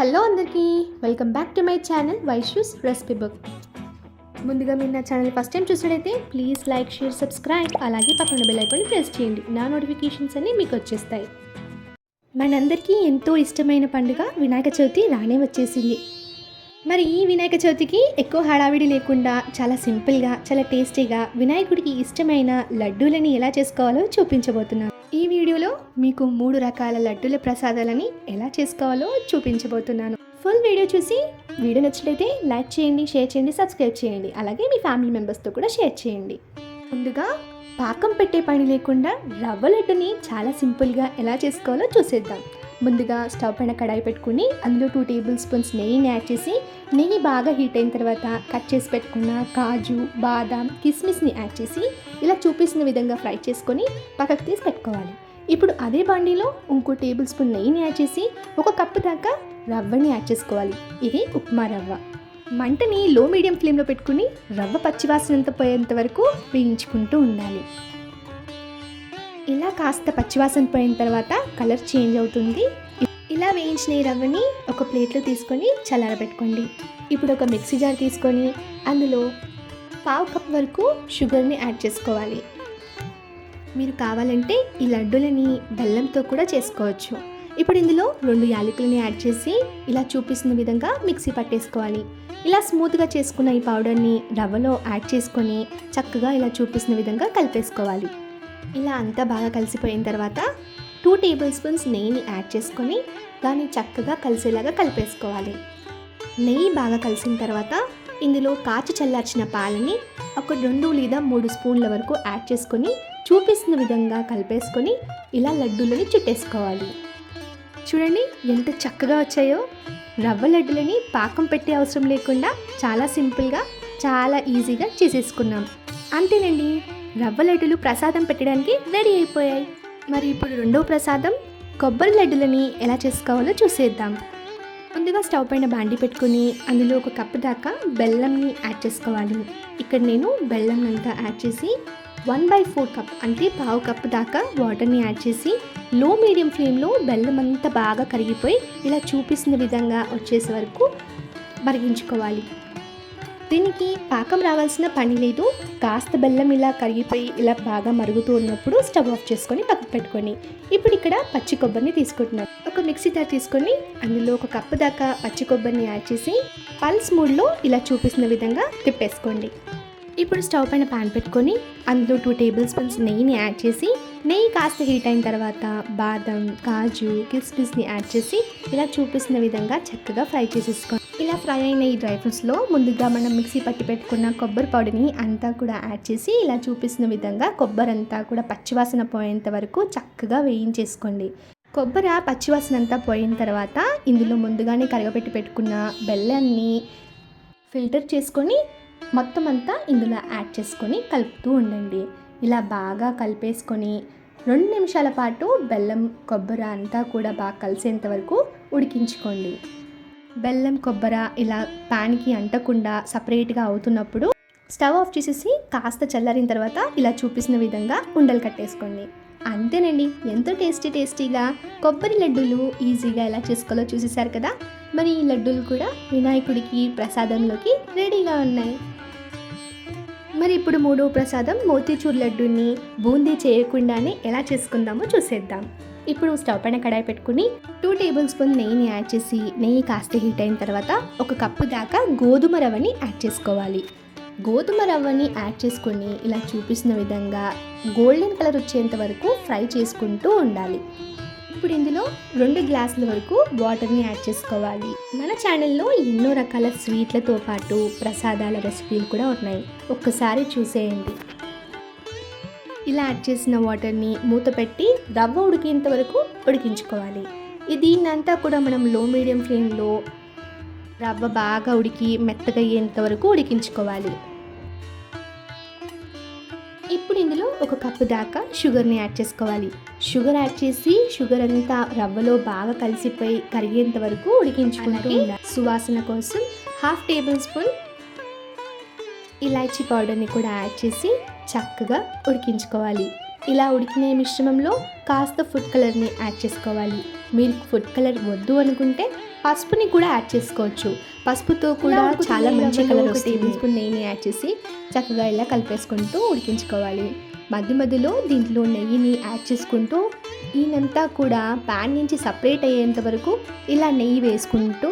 Hello అందరికీ welcome back to my channel Vaishu's recipe book. ముందుగా మీరు నా ఛానల్ ఫస్ట్ టైం చూసినట్టయితే ప్లీజ్ లైక్ షేర్ సబ్స్క్రైబ్ అలాగే పక్కన బెల్ ఐకాన్ ప్రెస్ చేయండి. నా నోటిఫికేషన్స్ అన్నీ మీకు వచ్చేస్తాయి. మనందరికీ ఎంతో ఇష్టమైన పండుగ వినాయక చవితి రానే వచ్చేసింది. మరి ఈ వినాయక చవితికి ఎక్కువ హడావిడి లేకుండా చాలా సింపుల్గా చాలా టేస్టీగా వినాయకుడికి ఇష్టమైన లడ్డూలని ఎలా చేసుకోవాలో చూపించబోతున్నాను ఈ వీడియోలో మీకు మూడు రకాల లడ్డుల ప్రసాదాలని ఎలా చేసుకోవాలో చూపించబోతున్నాను. ఫుల్ వీడియో చూసి వీడియో నచ్చినట్లయితే లైక్ చేయండి షేర్ చేయండి సబ్స్క్రైబ్ చేయండి. అలాగే మీ ఫ్యామిలీ మెంబర్స్తో కూడా షేర్ చేయండి. ముందుగా పాకం పెట్టే పని లేకుండా రవ్వ లడ్డుని చాలా సింపుల్గా ఎలా చేసుకోవాలో చూసేద్దాం. ముందుగా స్టవ్ పైన కడాయి పెట్టుకుని అందులో టూ టేబుల్ స్పూన్స్ నెయ్యిని యాడ్ చేసి నెయ్యి బాగా హీట్ అయిన తర్వాత కట్ చేసి పెట్టుకున్న కాజు బాదాం కిస్మిస్ని యాడ్ చేసి ఇలా చూపిస్తున్న విధంగా ఫ్రై చేసుకొని పక్కకు తీసి పెట్టుకోవాలి. ఇప్పుడు అదే బాండీలో ఇంకో టేబుల్ స్పూన్ నెయ్యిని యాడ్ చేసి ఒక కప్పు దాకా రవ్వని యాడ్ చేసుకోవాలి. ఇది ఉప్మా రవ్వ. మంటని లో మీడియం ఫ్లేమ్లో పెట్టుకుని రవ్వ పచ్చివాసనంత పోయేంత వరకు వేయించుకుంటూ ఉండాలి. ఇలా కాస్త పచ్చివాసన పోయిన తర్వాత కలర్ చేంజ్ అవుతుంది. ఇలా వేయించిన ఈ రవ్వని ఒక ప్లేట్లో తీసుకొని చల్లారబెట్టుకోండి. ఇప్పుడు ఒక మిక్సీ జార్ తీసుకొని అందులో పావు కప్ వరకు షుగర్ని యాడ్ చేసుకోవాలి. మీరు కావాలంటే ఈ లడ్డూలని బెల్లంతో కూడా చేసుకోవచ్చు. ఇప్పుడు ఇందులో రెండు యాలకులని యాడ్ చేసి ఇలా చూపిస్తున్న విధంగా మిక్సీ పట్టేసుకోవాలి. ఇలా స్మూత్గా చేసుకున్న ఈ పౌడర్ని రవ్వలో యాడ్ చేసుకొని చక్కగా ఇలా చూపిస్తున్న విధంగా కలిపేసుకోవాలి. ఇలా అంతా బాగా కలిసిపోయిన తర్వాత టూ టేబుల్ స్పూన్స్ నెయ్యిని యాడ్ చేసుకొని దాన్ని చక్కగా కలిసేలాగా కలిపేసుకోవాలి. నెయ్యి బాగా కలిసిన తర్వాత ఇందులో కాచి చల్లార్చిన పాలని ఒక రెండు లేదా మూడు స్పూన్ల వరకు యాడ్ చేసుకొని చూపిస్తున్న విధంగా కలిపేసుకొని ఇలా లడ్డూలని చుట్టేసుకోవాలి. చూడండి ఎంత చక్కగా వచ్చాయో! రవ్వ లడ్డులని పాకం పెట్టే అవసరం లేకుండా చాలా సింపుల్గా చాలా ఈజీగా చేసేసుకున్నాం. అంతేనండి! రవ్వ లడ్డులు ప్రసాదం పెట్టడానికి రెడీ అయిపోయాయి. మరి ఇప్పుడు రెండవ ప్రసాదం కొబ్బరి లడ్డులని ఎలా చేసుకోవాలో చూసేద్దాం. ముందుగా స్టవ్ పైన బాండి పెట్టుకుని అందులో ఒక కప్పు దాకా బెల్లంని యాడ్ చేసుకోవాలి. ఇక్కడ నేను బెల్లం అంతా యాడ్ చేసి వన్ బై ఫోర్ కప్ అంటే పావు కప్పు దాకా వాటర్ని యాడ్ చేసి లో మీడియం ఫ్లేమ్లో బెల్లం అంతా బాగా కరిగిపోయి ఇలా చూపిస్తున్న విధంగా వచ్చేసే వరకు మరిగించుకోవాలి. దీనికి పాకం రావాల్సిన పని లేదు. కాస్త బెల్లం ఇలా కరిగిపోయి ఇలా బాగా మరుగుతూ ఉన్నప్పుడు స్టవ్ ఆఫ్ చేసుకొని పక్కకు పెట్టుకొని ఇప్పుడు ఇక్కడ పచ్చి కొబ్బరిని తీసుకుంటున్నాను ఒక మిక్సీ జార్ తీసుకొని అందులో ఒక కప్పు దాకా పచ్చి కొబ్బరిని యాడ్ చేసి పల్స్ మూడ్లో ఇలా చూపిస్తున్న విధంగా తిప్పేసుకోండి. ఇప్పుడు స్టవ్ పైన పాన్ పెట్టుకొని అందులో టూ టేబుల్ స్పూన్స్ నెయ్యిని యాడ్ చేసి నెయ్యి కాస్త హీట్ అయిన తర్వాత బాదం కాజు కిస్మిస్ని యాడ్ చేసి ఇలా చూపిస్తున్న విధంగా చక్కగా ఫ్రై చేసేసుకోండి. ఇలా ఫ్రై అయిన ఈ డ్రై ఫ్రూట్స్లో ముందుగా మనం మిక్సీ పట్టి పెట్టుకున్న కొబ్బరి పౌడర్ని అంతా కూడా యాడ్ చేసి ఇలా చూపిస్తున్న విధంగా కొబ్బరి అంతా కూడా పచ్చివాసన పోయేంత వరకు చక్కగా వేయించేసుకోండి. కొబ్బరి పచ్చివాసన అంతా పోయిన తర్వాత ఇందులో ముందుగానే కరగపెట్టి పెట్టుకున్న బెల్లాన్ని ఫిల్టర్ చేసుకొని మొత్తం అంతా ఇందులో యాడ్ చేసుకొని కలుపుతూ ఉండండి. ఇలా బాగా కలిపేసుకొని రెండు నిమిషాల పాటు బెల్లం కొబ్బరి అంతా కూడా బాగా కలిసేంత వరకు ఉడికించుకోండి. బెల్లం కొబ్బరి ఇలా పాన్కి అంటకుండా సపరేట్గా అవుతున్నప్పుడు స్టవ్ ఆఫ్ చేసేసి కాస్త చల్లారిన తర్వాత ఇలా చూపిస్తున్న విధంగా ఉండలు కట్టేసుకోండి. అంతేనండి ఎంతో టేస్టీ టేస్టీగా కొబ్బరి లడ్డూలు ఈజీగా ఎలా చేసుకోవాలో చూసేశారు కదా? మరి ఈ లడ్డూలు కూడా వినాయకుడికి ప్రసాదంలోకి రెడీగా ఉన్నాయి. మరి ఇప్పుడు మూడో ప్రసాదం మోతీచూర్ లడ్డూని బూందీ చేయకుండానే ఎలా చేసుకుందామో చూసేద్దాం. ఇప్పుడు స్టవ్ పైన కడాయి పెట్టుకుని టూ టేబుల్ స్పూన్ నెయ్యిని యాడ్ చేసి నెయ్యి కాస్త హీట్ అయిన తర్వాత ఒక కప్పు దాకా గోధుమ రవ్వని యాడ్ చేసుకోవాలి. గోధుమ రవ్వని యాడ్ చేసుకొని ఇలా చూపిస్తున్న విధంగా గోల్డెన్ కలర్ వచ్చేంత వరకు ఫ్రై చేసుకుంటూ ఉండాలి. ఇప్పుడు ఇందులో రెండు గ్లాసుల వరకు వాటర్ని యాడ్ చేసుకోవాలి. మన ఛానల్లో ఎన్నో రకాల స్వీట్లతో పాటు ప్రసాదాల రెసిపీలు కూడా ఉన్నాయి. ఒక్కసారి చూసేయండి. ఇలా యాడ్ చేసిన వాటర్ని మూత పెట్టి రవ్వ ఉడికేంత వరకు ఉడికించుకోవాలి. దీన్నంతా కూడా మనం లో మీడియం ఫ్లేమ్లో రవ్వ బాగా ఉడికి మెత్తగా అయ్యేంత వరకు ఉడికించుకోవాలి. ఇప్పుడు ఇందులో ఒక కప్పు దాకా షుగర్ని యాడ్ చేసుకోవాలి. షుగర్ యాడ్ చేసి షుగర్ అంతా రవ్వలో బాగా కలిసిపోయి కరిగేంత వరకు ఉడికించుకుంటూ. సువాసన కోసం హాఫ్ టేబుల్ స్పూన్ ఇలాచీ పౌడర్ని కూడా యాడ్ చేసి చక్కగా ఉడికించుకోవాలి. ఇలా ఉడికిన మిశ్రమంలో కాస్త ఫుడ్ కలర్ని యాడ్ చేసుకోవాలి. మీరు ఫుడ్ కలర్ వద్దు అనుకుంటే పసుపుని కూడా యాడ్ చేసుకోవచ్చు. పసుపుతో కూడా చాలా మంచి కలర్ వస్తుంది. టేబుల్ స్పూన్ నెయ్యిని యాడ్ చేసి చక్కగా ఇలా కలిపేసుకుంటూ ఉడికించుకోవాలి. మధ్య మధ్యలో దీంట్లో నెయ్యిని యాడ్ చేసుకుంటూ ఈయనంతా కూడా ప్యాన్ నుంచి సపరేట్ అయ్యేంత వరకు ఇలా నెయ్యి వేసుకుంటూ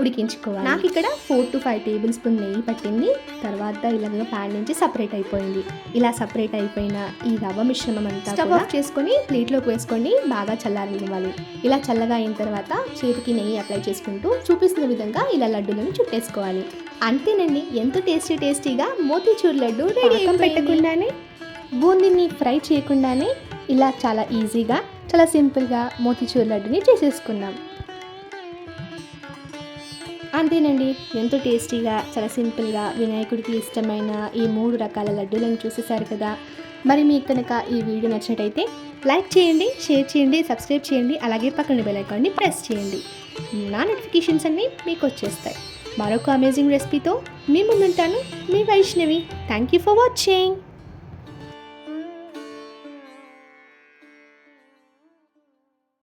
ఉడికించుకోవాలి. నాకు ఇక్కడ four to five table spoon నెయ్యి పట్టింది. తర్వాత ఇలాగ ప్యాన్ నుంచి సపరేట్ అయిపోయింది. ఇలా సపరేట్ అయిపోయిన ఈ రవ్వ మిశ్రమం అంతా స్టవ్ ఆఫ్ చేసుకొని ప్లేట్లోకి వేసుకొని బాగా చల్లారనివ్వాలి. ఇలా చల్లగా అయిన తర్వాత చేతికి నెయ్యి అప్లై చేసుకుంటూ చూపిస్తున్న విధంగా ఇలా లడ్డూలను చుట్టేసుకోవాలి. అంతేనండి ఎంతో టేస్టీ టేస్టీగా మోతీచూర్ లడ్డు రెడీ పెట్టకుండానే బూందీని ఫ్రై చేయకుండానే ఇలా చాలా ఈజీగా చాలా సింపుల్గా మోతీచూర్ లడ్డుని చేసేసుకున్నాం. అంతేనండి ఎంతో టేస్టీగా చాలా సింపుల్గా వినాయకుడికి ఇష్టమైన ఈ మూడు రకాల లడ్డూలను చూసేశారు కదా. మరి మీకు కనుక ఈ వీడియో నచ్చినట్టయితే లైక్ చేయండి షేర్ చేయండి సబ్స్క్రైబ్ చేయండి అలాగే పక్కన బెల్ ఐకాన్ని ప్రెస్ చేయండి. నా నోటిఫికేషన్స్ అన్నీ మీకు వచ్చేస్తాయి. మరొక అమేజింగ్ రెసిపీతో మీ ముందుంటాను. మీ Vaishnavi. Thank you for watching.